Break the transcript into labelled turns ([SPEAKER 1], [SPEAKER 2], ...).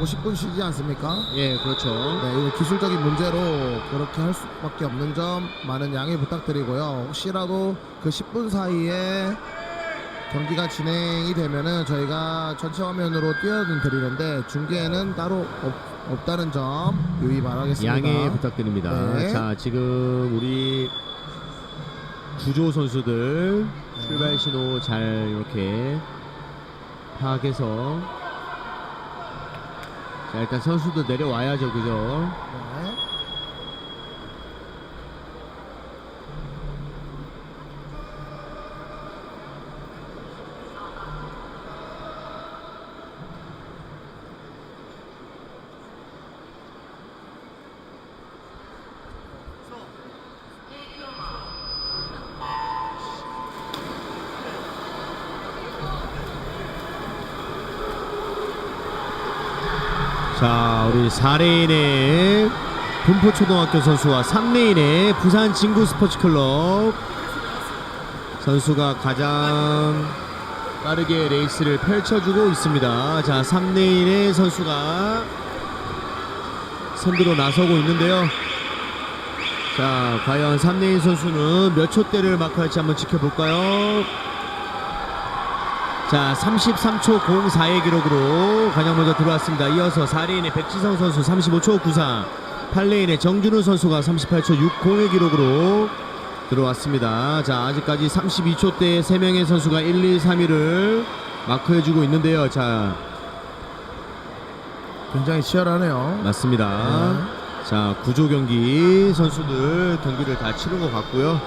[SPEAKER 1] 50분 쉬지 않습니까?
[SPEAKER 2] 예, 그렇죠.
[SPEAKER 1] 네, 이거 기술적인 문제로 그렇게 할 수밖에 없는 점 많은 양해 부탁드리고요. 혹시라도 그 10분 사이에 경기가 진행이 되면은 저희가 전체 화면으로 띄워드리는데 중계에는 따로 없, 없다는 점 유의 바라겠습니다.
[SPEAKER 2] 양해 부탁드립니다.
[SPEAKER 1] 네.
[SPEAKER 2] 자, 지금 우리 주조 선수들
[SPEAKER 1] 네.
[SPEAKER 2] 출발 신호 잘 이렇게 파악해서 자, 일단 선수들 내려와야죠. 그죠?
[SPEAKER 1] 네.
[SPEAKER 2] 자, 우리 4레인의 분포초등학교 선수와 3레인의 부산 진구 스포츠클럽 선수가 가장 빠르게 레이스를 펼쳐주고 있습니다. 자, 3레인의 선수가 선두로 나서고 있는데요. 자, 과연 3레인 선수는 몇 초대를 마크할지 한번 지켜볼까요? 자, 33초 04의 기록으로 가장 먼저 들어왔습니다. 이어서 4레인의 백지성 선수 35초 94, 8레인의 정준우 선수가 38초 60의 기록으로 들어왔습니다. 자, 아직까지 32초 대의 3명의 선수가 1, 2, 3위를 마크해주고 있는데요. 자,
[SPEAKER 1] 굉장히 치열하네요.
[SPEAKER 2] 맞습니다. 자, 구조 경기 선수들 경기를 다 치른 것 같고요.